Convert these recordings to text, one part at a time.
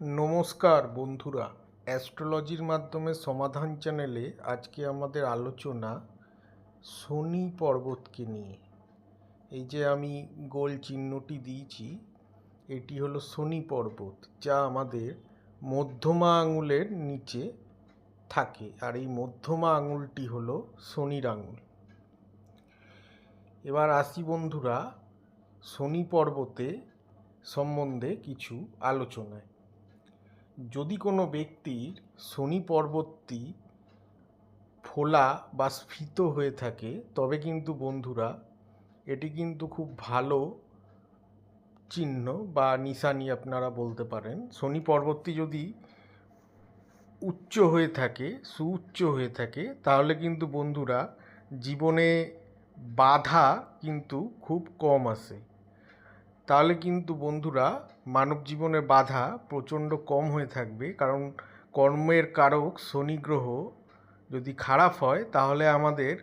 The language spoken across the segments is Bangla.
নমস্কার বন্ধুরা। অ্যাস্ট্রোলজির মাধ্যমে সমাধান চ্যানেলে আজকে আমাদের আলোচনা শনি পর্বতকে নিয়ে। এই যে আমি গোল চিহ্নটি দিয়েছি, এটি হলো শনি পর্বত, যা আমাদের মধ্যমা আঙুলের নিচে থাকে, আর এই মধ্যমা আঙুলটি হলো শনির আঙুল। এবার আসি বন্ধুরা, শনি পর্বতে সম্বন্ধে কিছু আলোচনায়। যদি কোনো ব্যক্তির শনি পর্বতটি ফোলা বা স্ফীত হয়ে থাকে, তবে কিন্তু বন্ধুরা, এটি কিন্তু খুব ভালো চিহ্ন বা নিশানি আপনারা বলতে পারেন। শনি পর্বতটি যদি উচ্চ হয়ে থাকে, সুউচ্চ হয়ে থাকে, তাহলে কিন্তু বন্ধুরা, জীবনে বাধা কিন্তু খুব কম আসে। তাহলে কিন্তু বন্ধুরা মানব জীবনের বাধা প্রচণ্ড কম হয়ে থাকবে। কারণ কর্মের কারক শনি গ্রহ যদি খারাপ হয়, তাহলে আমাদের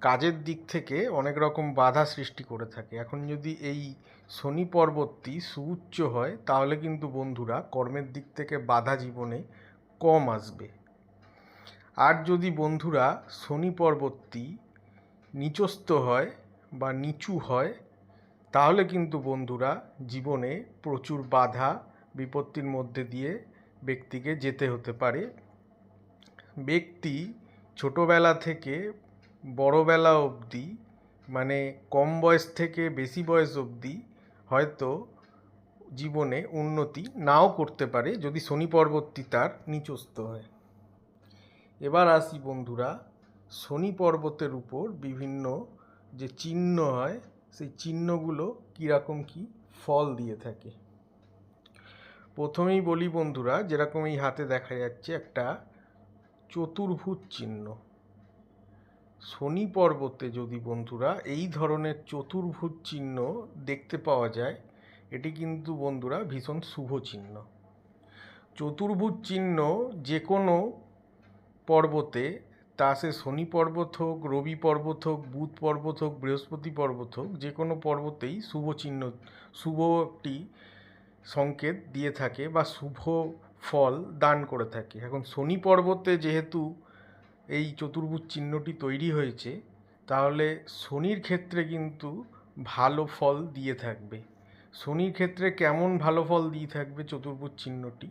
কাজের দিক থেকে অনেক রকম বাধা সৃষ্টি করে থাকে। এখন যদি এই শনি পর্বতটি সুউচ্চ হয়, তাহলে কিন্তু বন্ধুরা কর্মের দিক থেকে বাধা জীবনে কম আসবে। আর যদি বন্ধুরা শনি পর্বতটি নিচস্থ হয় বা নিচু হয় তাহলে কিন্তু বন্ধুরা জীবনে প্রচুর বাধা, বিপত্তির মধ্যে দিয়ে ব্যক্তিকে যেতে হতে পারে। ব্যক্তি ছোটোবেলা থেকে বড়োবেলা অবধি মানে কম বয়স থেকে বেশি বয়স অবধি হয়তো জীবনে উন্নতি নাও করতে পারে যদি শনি পর্বতটি তার নিচস্থ হয়। এবার আসি বন্ধুরা, শনি পর্বতের উপর বিভিন্ন যে চিহ্ন হয় সেই চিহ্নগুলো কীরকম কী ফল দিয়ে থাকে। প্রথমেই বলি বন্ধুরা, যেরকম এই হাতে দেখা যাচ্ছে একটা চতুর্ভুজ চিহ্ন। শনি পর্বতে যদি বন্ধুরা এই ধরনের চতুর্ভুজ চিহ্ন দেখতে পাওয়া যায়, এটি কিন্তু বন্ধুরা ভীষণ শুভ চিহ্ন। চতুর্ভুজ চিহ্ন যে কোনো পর্বতে তা সে শনি পর্বত হোক, রবি পর্বত হোক, বুধ পর্বত হোক, বৃহস্পতি পর্বত হোক, যে কোনো পর্বতেই শুভ চিহ্ন, শুভ একটি সংকেত দিয়ে থাকে বা শুভ ফল দান করে থাকে। এখন শনি পর্বতে যেহেতু এই চতুর্ভুজ চিহ্নটি তৈরি হয়েছে, তাহলে শনির ক্ষেত্রে কিন্তু ভালো ফল দিয়ে থাকবে। শনির ক্ষেত্রে কেমন ভালো ফল দিয়ে থাকবে চতুর্ভুজ চিহ্নটি?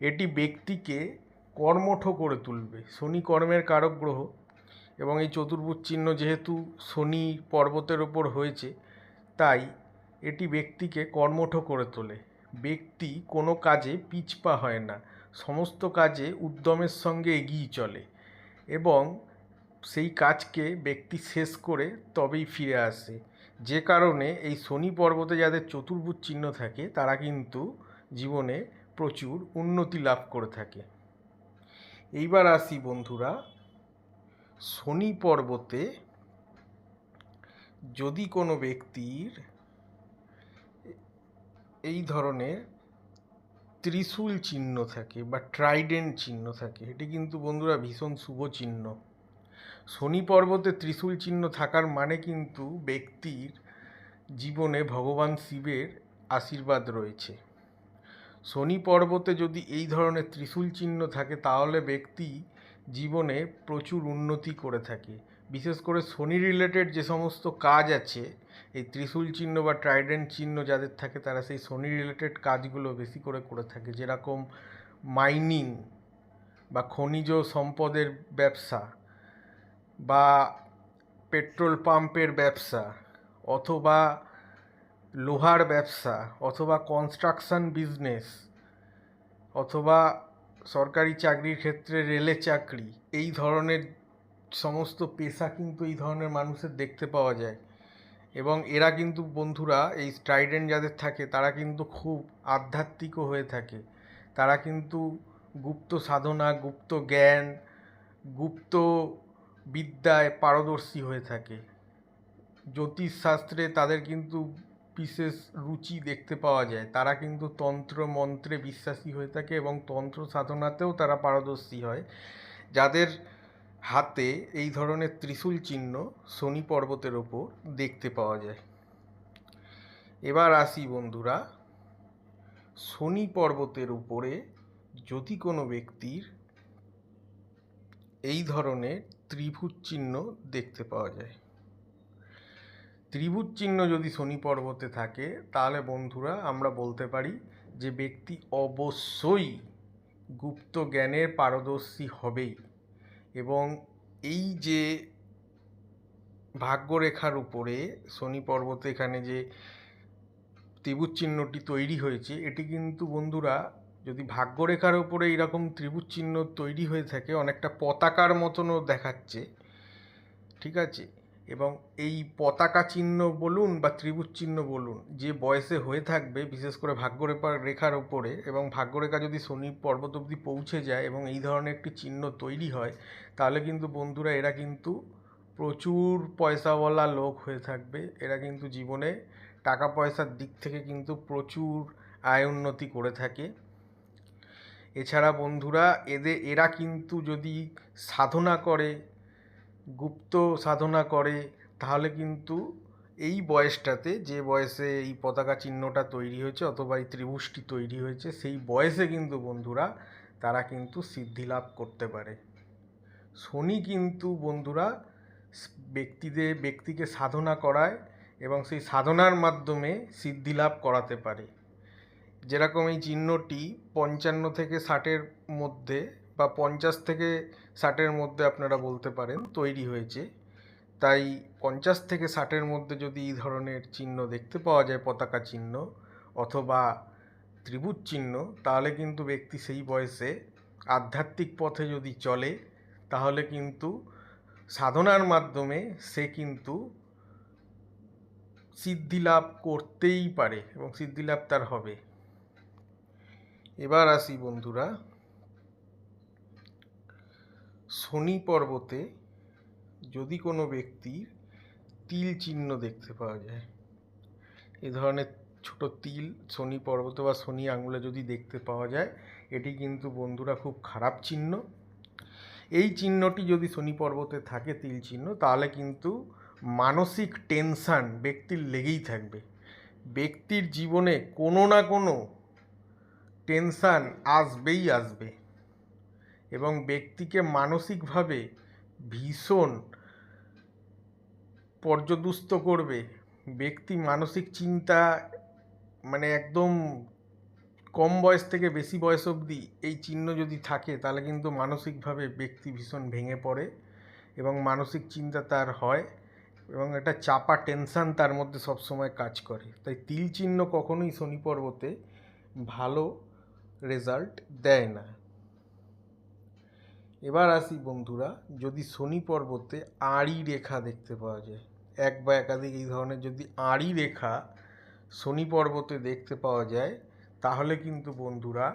এটি ব্যক্তিকে কর্মঠ করে তুলবে। শনি কর্মের কারক গ্রহ এবং এই চতুর্ভুজ চিহ্ন যেহেতু শনি পর্বতের ওপর হয়েছে, তাই এটি ব্যক্তিকে কর্মঠ করে তোলে। ব্যক্তি কোনো কাজে পিছপা হয় না, সমস্ত কাজে উদ্যমের সঙ্গে এগিয়ে চলে এবং সেই কাজকে ব্যক্তি শেষ করে তবেই ফিরে আসে। যে কারণে এই শনি পর্বতে যাদের চতুর্ভুজ চিহ্ন থাকে, তারা কিন্তু জীবনে প্রচুর উন্নতি লাভ করে থাকে। এইবার আসি বন্ধুরা। শনি পর্বতে যদি কোনো ব্যক্তির এই ধরনের ত্রিশূল চিহ্ন থাকে বা ট্রাইডেন্ট চিহ্ন থাকে, এটি কিন্তু বন্ধুরা ভীষণ শুভ চিহ্ন। শনি পর্বতে ত্রিশূল চিহ্ন থাকার মানে কিন্তু ব্যক্তির জীবনে ভগবান শিবের আশীর্বাদ রয়েছে। শনি পর্বতে যদি এই ধরনের ত্রিশূল চিহ্ন থাকে, তাহলে ব্যক্তি জীবনে প্রচুর উন্নতি করে থাকে। বিশেষ করে শনি রিলেটেড যে সমস্ত কাজ আছে, এই ত্রিশূল চিহ্ন বা ট্রাইডেন্ট চিহ্ন যাদের থাকে, তারা সেই শনি রিলেটেড কাজগুলো বেশি করে করে থাকে। যেরকম মাইনিং বা খনিজ সম্পদের ব্যবসা বা পেট্রোল পাম্পের ব্যবসা অথবা লোহার ব্যবসা অথবা কনস্ট্রাকশন বিজনেস অথবা সরকারি চাকরির ক্ষেত্রে রেলে চাকরি, এই ধরনের সমস্ত পেশা কিন্তু এই ধরনের মানুষের দেখতে পাওয়া যায়। এবং এরা কিন্তু বন্ধুরা, এই স্ট্রাইডেন্ট যাদের থাকে, তারা কিন্তু খুব আধ্যাত্মিকও হয়ে থাকে। তারা কিন্তু গুপ্ত সাধনা, গুপ্ত জ্ঞান, গুপ্ত বিদ্যায় পারদর্শী হয়ে থাকে। জ্যোতিষশাস্ত্রে তাদের কিন্তু বিশেষ রুচি দেখতে পাওয়া যায়। তারা কিন্তু তন্ত্র মন্ত্রে বিশ্বাসী হয়ে থাকে এবং তন্ত্র সাধনাতেও তারা পারদর্শী হয়। যাদের হাতে এই ধরনের ত্রিশূল চিহ্ন শনি পর্বতের ওপর দেখতে পাওয়া যায়। এবার আসি বন্ধুরা, শনি পর্বতের উপরে যদি কোনো ব্যক্তির এই ধরনের ত্রিভুজ চিহ্ন দেখতে পাওয়া যায়। ত্রিভুজ চিহ্ন যদি শনি পর্বতে থাকে, তাহলে বন্ধুরা আমরা বলতে পারি যে ব্যক্তি অবশ্যই গুপ্ত জ্ঞানের পারদর্শী হবেই। এবং এই যে ভাগ্যরেখার উপরে শনি পর্বতে এখানে যে ত্রিভুজ চিহ্নটি তৈরি হয়েছে, এটি কিন্তু বন্ধুরা যদি ভাগ্যরেখার উপরে এরকম ত্রিভুজ চিহ্ন তৈরি হয়ে থাকে, অনেকটা পতাকার মতনও দেখাচ্ছে। ঠিক আছে? এবং এই পতাকা চিহ্ন বলুন বা ত্রিভুজ চিহ্ন বলুন, যে বয়সে হয়ে থাকবে, বিশেষ করে ভাগ্যরেখার রেখার ওপরে এবং ভাগ্যরেখা যদি শনি পর্বত অবধি পৌঁছে যায় এবং এই ধরনের একটি চিহ্ন তৈরি হয়, তাহলে কিন্তু বন্ধুরা এরা কিন্তু প্রচুর পয়সাওয়ালা লোক হয়ে থাকবে। এরা কিন্তু জীবনে টাকা পয়সার দিক থেকে কিন্তু প্রচুর আয় উন্নতি করে থাকে। এছাড়া বন্ধুরা এদের এরা কিন্তু যদি সাধনা করে গুপ্ত সাধনা করে, তাহলে কিন্তু এই বয়সটাতে যে বয়সে এই পতাকা চিহ্নটা তৈরি হয়েছে অথবা এই ত্রিভুজটি তৈরি হয়েছে, সেই বয়সে কিন্তু বন্ধুরা তারা কিন্তু সিদ্ধি লাভ করতে পারে। শনি কিন্তু বন্ধুরা ব্যক্তিদের ব্যক্তিকে সাধনা করায় এবং সেই সাধনার মাধ্যমে সিদ্ধি লাভ করাতে পারে। যেরকম এই চিহ্নটি পঞ্চান্ন থেকে ষাটের মধ্যে বা পঞ্চাশ থেকে ষাটের মধ্যে আপনারা বলতে পারেন তৈরি হয়েছে। তাই পঞ্চাশ থেকে ষাটের মধ্যে যদি এই ধরনের চিহ্ন দেখতে পাওয়া যায়, পতাকা চিহ্ন অথবা ত্রিভুজ চিহ্ন, তাহলে কিন্তু ব্যক্তি সেই বয়সে আধ্যাত্মিক পথে যদি চলে, তাহলে কিন্তু সাধনার মাধ্যমে সে কিন্তু সিদ্ধি লাভ করতেই পারে এবং সিদ্ধি লাভ তার হবে। এবার আসি বন্ধুরা শনি পর্বতে যদি কোনো ব্যক্তির তিল চিহ্ন দেখতে পাওয়া যায়, এ ধরনের ছোট তিল, শনি পর্বতে বা শনি আঙুলে যদি দেখতে পাওয়া যায়, এটি কিন্তু বন্ধুরা খুব খারাপ চিহ্ন। এই চিহ্নটি যদি শনি পর্বতে থাকে তিল চিহ্ন, তাহলে কিন্তু মানসিক টেনশান ব্যক্তির লেগেই থাকবে। ব্যক্তির জীবনে কোনো না কোনো টেনশান আসবেই আসবে। এবং ব্যক্তিকে মানসিকভাবে ভীষণ পর্যদুস্ত করবে। ব্যক্তি মানসিক চিন্তা মানে একদম কম বয়স থেকে বেশি বয়স অবধি এই চিহ্ন যদি থাকে, তাহলে কিন্তু মানসিকভাবে ব্যক্তি ভীষণ ভেঙে পড়ে এবং মানসিক চিন্তা তার হয় এবং একটা চাপা টেনশান তার মধ্যে সবসময় কাজ করে। তাই তিল চিহ্ন কখনোই শনি পর্বতে ভালো রেজাল্ট দেয় না। এবার আসি বন্ধুরা, যদি শনি পর্বতে আড়ি রেখা দেখতে পাওয়া যায়, এক বা একাধিক এই ধরনের যদি আড়ি রেখা শনি পর্বতে দেখতে পাওয়া যায়, তাহলে কিন্তু বন্ধুরা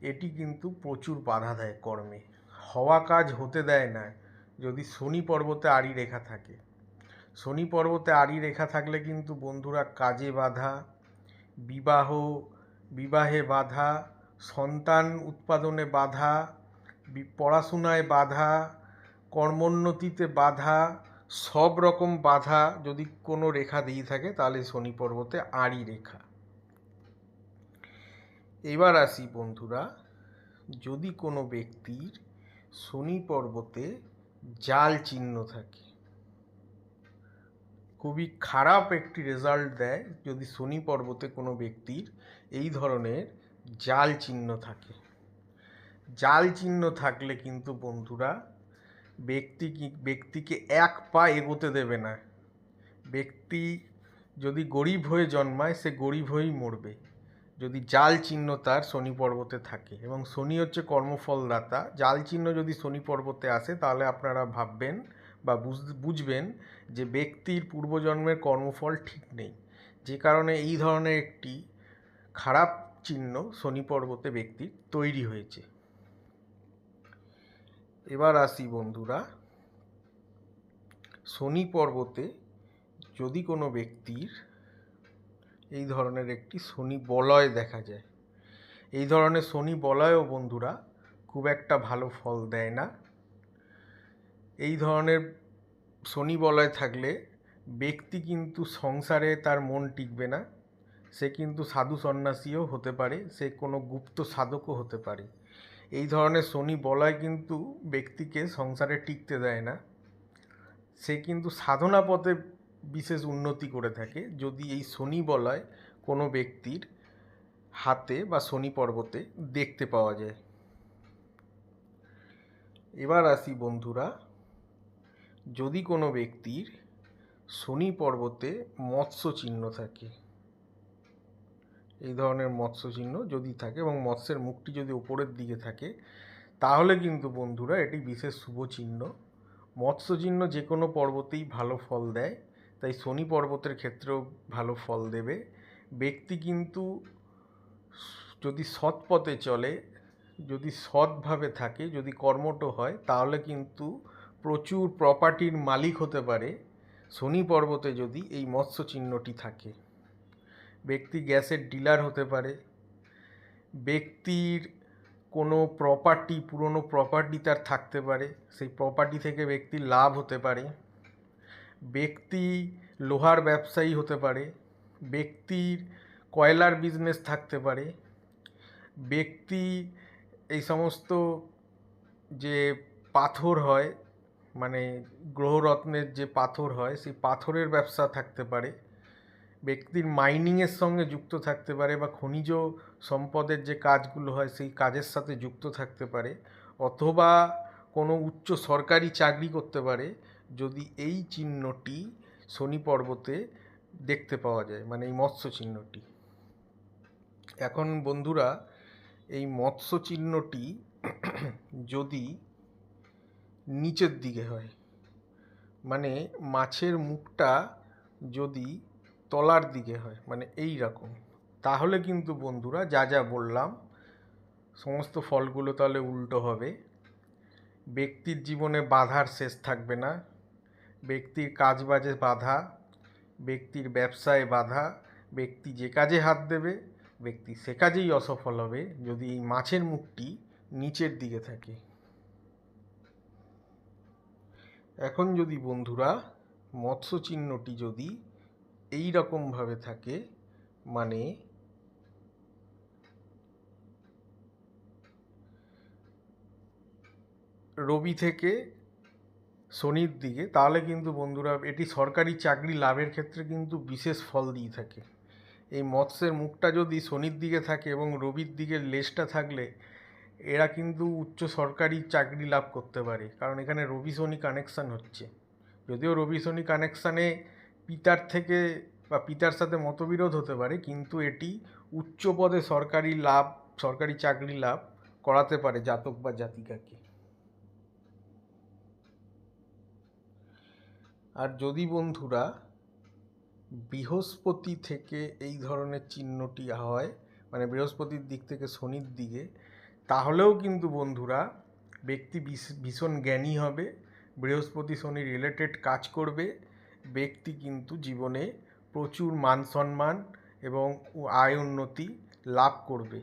এটি কিন্তু প্রচুর বাধা দেয় কর্মে। হওয়া কাজ হতে দেয় না যদি শনি পর্বতে আড়ি রেখা থাকে। শনি পর্বতে আড়ি রেখা থাকলে কিন্তু বন্ধুরা কাজে বাধা, বিবাহ, বিবাহে বাধা, সন্তান উৎপাদনে বাধা পড়াশোনায় বাধা, কর্মোন্নতিতে বাধা, সব রকম বাধা যদি কোনো রেখা দিয়ে থাকে তাহলে শনি পর্বতে আড়ি রেখা। এবার আসি বন্ধুরা, যদি কোনো ব্যক্তির শনি পর্বতে জাল চিহ্ন থাকে, খুবই খারাপ একটি রেজাল্ট দেয় যদি শনি পর্বতে কোনো ব্যক্তির এই ধরনের জাল চিহ্ন থাকে। জাল চিহ্ন থাকলে কিন্তু বন্ধুরা, ব্যক্তি ব্যক্তিকে এক পা এগোতে দেবে না। ব্যক্তি যদি গরিব হয়ে জন্মায়, সে গরিব হয়েই মরবে। যদি জাল চিহ্ন তার শনি পর্বতে থাকে এবং শনি হচ্ছে কর্মফলদাতা জাল চিহ্ন যদি শনি পর্বতে আসে, তাহলে আপনারা ভাববেন বা বুঝ- বুঝবেন যে ব্যক্তির পূর্বজন্মের কর্মফল ঠিক নেই। যে কারণে এই ধরনের একটি খারাপ চিহ্ন শনি পর্বতে ব্যক্তির তৈরি হয়েছে। এবার আসি বন্ধুরা। শনি পর্বতে যদি কোনো ব্যক্তির এই ধরনের একটি শনি বলয় দেখা যায়, এই ধরনের শনি বলয়ও বন্ধুরা খুব একটা ভালো ফল দেয় না। এই ধরনের শনি বলয় থাকলে ব্যক্তি কিন্তু সংসারে তার মন টিকবে না, সে কিন্তু সাধু সন্ন্যাসীও হতে পারে, সে কোনো গুপ্ত সাধকও হতে পারে। এই ধরনের শনি বলয় কিন্তু ব্যক্তিকে সংসারে টিকতে দেয় না। সে কিন্তু সাধনা পথে বিশেষ উন্নতি করে থাকে। যদি এই শনি বলয় কোনো ব্যক্তির হাতে বা শনি পর্বতে দেখতে পাওয়া যায়। এবার আসি বন্ধুরা, যদি কোনো ব্যক্তির শনি পর্বতে মৎস্য চিহ্ন থাকে এই ধরনের মৎস্য চিহ্ন যদি থাকে এবং মৎস্যের মুখটি যদি ওপরের দিকে থাকে, তাহলে কিন্তু বন্ধুরা এটি বিশেষ শুভ চিহ্ন। মৎস্য চিহ্ন যে কোনো পর্বতেই ভালো ফল দেয়, তাই শনি পর্বতের ক্ষেত্রেও ভালো ফল দেবে। ব্যক্তি কিন্তু যদি সৎ পথে চলে, যদি সৎভাবে থাকে, যদি কর্মঠ হয়, তাহলে কিন্তু প্রচুর প্রপার্টির মালিক হতে পারে শনি পর্বতে যদি এই মৎস্য চিহ্নটি থাকে। ব্যক্তি গ্যাসের ডিলার হতে পারে। ব্যক্তির কোনো প্রপার্টি পুরনো প্রপার্টি তার থাকতে পারে। সেই প্রপার্টি থেকে ব্যক্তির লাভ হতে পারে। ব্যক্তি লোহার ব্যবসায়ী হতে পারে। ব্যক্তির কয়লার বিজনেস থাকতে পারে। ব্যক্তি এই সমস্ত যে পাথর হয় মানে গ্রহরত্নের যে পাথর হয়, সেই পাথরের ব্যবসা থাকতে পারে। ব্যক্তির মাইনিংয়ের সঙ্গে যুক্ত থাকতে পারে বা খনিজ সম্পদের যে কাজগুলো হয়, সেই কাজের সাথে যুক্ত থাকতে পারে অথবা কোনো উচ্চ সরকারি চাকরি করতে পারে, যদি এই চিহ্নটি শনি পর্বতে দেখতে পাওয়া যায় মানে এই মৎস্য চিহ্নটি। এখন বন্ধুরা, এই মৎস্য চিহ্নটি যদি নিচের দিকে হয় মানে মাছের মুখটা যদি তলার দিকে হয় মানে এই রকম। তাহলে কিন্তু বন্ধুরা যা যা বললাম, সমস্ত ফলগুলো তাহলে উল্টো হবে। ব্যক্তির জীবনে বাধার শেষ থাকবে না। ব্যক্তির কাজ বাজে বাধা, ব্যক্তির ব্যবসায় বাধা, ব্যক্তি যে কাজে হাত দেবে, ব্যক্তি সে কাজেই অসফল হবে যদি এই মাছের মুখটি নিচের দিকে থাকে। এখন যদি বন্ধুরা মৎস্য চিহ্নটি যদি এই রকমভাবে থাকে মানে রবি থেকে শনির দিকে, তাহলে কিন্তু বন্ধুরা এটি সরকারি চাকরি লাভের ক্ষেত্রে কিন্তু বিশেষ ফল দিয়ে থাকে। এই মৎস্যের মুখটা যদি শনির দিকে থাকে এবং রবির দিকে লেজটা থাকলে, এরা কিন্তু উচ্চ সরকারি চাকরি লাভ করতে পারে। কারণ এখানে রবি শনি কানেকশান হচ্ছে। যদিও রবি শনি কানেকশানে পিতার থেকে বা পিতার সাথে মতবিরোধ হতে পারে, কিন্তু এটি উচ্চ পদে সরকারি লাভ, সরকারি চাকরি লাভ করাতে পারে জাতক বা জাতিকাকে। আর যদি বন্ধুরা বৃহস্পতি থেকে এই ধরনের চিহ্নটি হয় মানে বৃহস্পতির দিক থেকে শনির দিকে, তাহলেও কিন্তু বন্ধুরা ব্যক্তি ভীষণ জ্ঞানী হবে, বৃহস্পতি শনি রিলেটেড কাজ করবে ব্যক্তি কিন্তু জীবনে প্রচুর মান সম্মান এবং আয় উন্নতি লাভ করবে।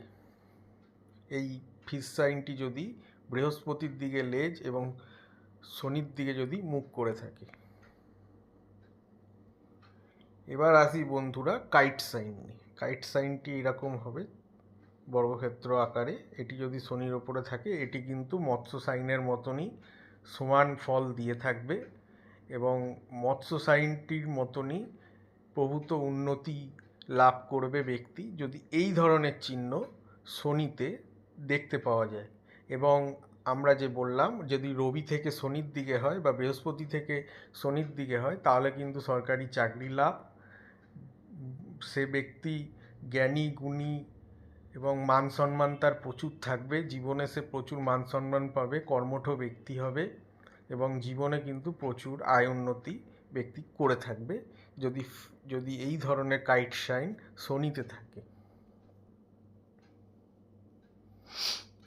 এই ফিস সাইনটি যদি বৃহস্পতির দিকে লেজ এবং শনির দিকে যদি মুখ করে থাকে। এবার আসি বন্ধুরা কাইট সাইন নিয়ে। কাইট সাইনটি এরকম হবে, বর্গক্ষেত্র আকারে। এটি যদি শনির ওপরে থাকে, এটি কিন্তু মৎস্য সাইনের মতনই সমান ফল দিয়ে থাকবে। এবং মৎস্য সাইনটির মতনই প্রভূত উন্নতি লাভ করবে ব্যক্তি যদি এই ধরনের চিহ্ন শনিতে দেখতে পাওয়া যায়। এবং আমরা যে বললাম, যদি রবি থেকে শনির দিকে হয় বা বৃহস্পতি থেকে শনির দিকে হয়, তাহলে কিন্তু সরকারি চাকরি লাভ। সে ব্যক্তি জ্ঞানী, গুণী এবং মান সম্মান তার প্রচুর থাকবে। জীবনে সে প্রচুর মান সম্মান পাবে, কর্মঠ ব্যক্তি হবে। এবং জীবনে কিন্তু প্রচুর আয় উন্নতি ব্যক্তি করে থাকবে যদি যদি এই ধরনের কাইট সাইন শনিতে থাকে।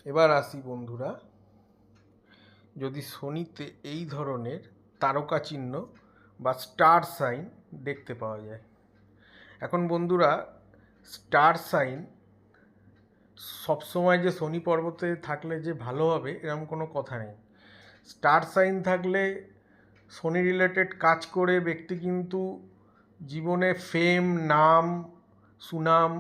এবার আসি বন্ধুরা, যদি শনিতে এই ধরনের তারকা চিহ্ন বা স্টার সাইন দেখতে পাওয়া যায়। এখন বন্ধুরা স্টার সাইন সবসময় যে শনি পর্বতে থাকলে যে ভালো হবে এরকম কোনো কথা নেই। স্টার সাইন থাকলে শনি রিলেটেড কাজ করে ব্যক্তি কিন্তু জীবনে ফেম, নাম, সুনাম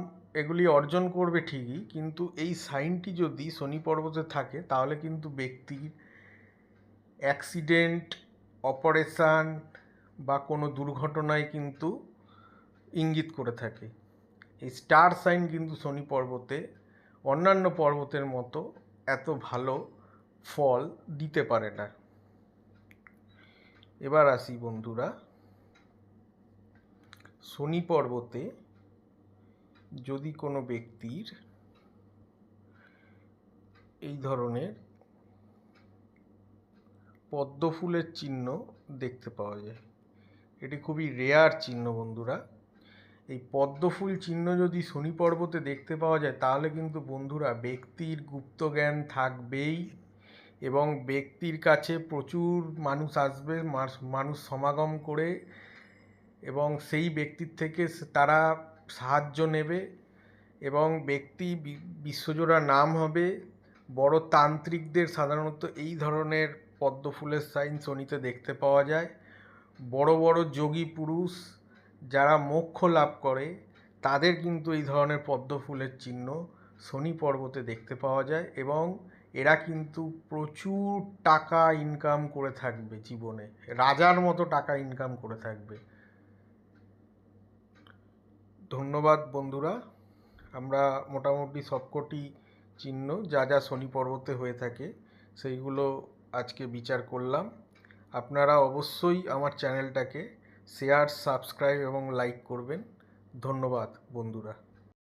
এগুলি অর্জন করবে ঠিকই, কিন্তু এই সাইনটি যদি শনি পর্বতে থাকে, তাহলে কিন্তু ব্যক্তির অ্যাক্সিডেন্ট, অপারেশান বা কোনো দুর্ঘটনায় কিন্তু ইঙ্গিত করে থাকে। এই স্টার সাইন কিন্তু শনি পর্বতে, অন্যান্য পর্বতের মতো এত ভালো ফল দিতে পারে না। এবার আসি বন্ধুরা, শনি পর্বতে যদি কোনো ব্যক্তির এই ধরনের পদ্ম ফুলের চিহ্ন দেখতে পাওয়া যায়। এটি খুবই রেয়ার চিহ্ন বন্ধুরা। এই পদ্ম ফুল চিহ্ন যদি শনি পর্বতে দেখতে পাওয়া যায়, তাহলে কিন্তু বন্ধুরা ব্যক্তির গুপ্ত জ্ঞান থাকবেই। এবং ব্যক্তির কাছে প্রচুর মানুষ আসবে মানুষ সমাগম করে এবং সেই ব্যক্তির থেকে তারা সাহায্য নেবে এবং ব্যক্তি বিশ্বজোড়া নাম হবে। বড় তান্ত্রিকদের সাধারণত এই ধরনের পদ্ম ফুলের সাইন শনিতে দেখতে পাওয়া যায়। বড় বড় যোগী পুরুষ যারা মোক্ষ লাভ করে, তাদের কিন্তু এই ধরনের পদ্ম ফুলের চিহ্ন শনি পর্বতে দেখতে পাওয়া যায় এবং এরা কিন্তু প্রচুর টাকা ইনকাম করে থাকবে জীবনে। রাজার মতো টাকা ইনকাম করে থাকবে। ধন্যবাদ বন্ধুরা। আমরা মোটামুটি সবকটি চিহ্ন, যা যা শনি পর্বতে হয়ে থাকে, সেইগুলো আজকে বিচার করলাম। আপনারা অবশ্যই আমার চ্যানেলটাকে শেয়ার সাবস্ক্রাইব এবং লাইক করবেন। ধন্যবাদ বন্ধুরা।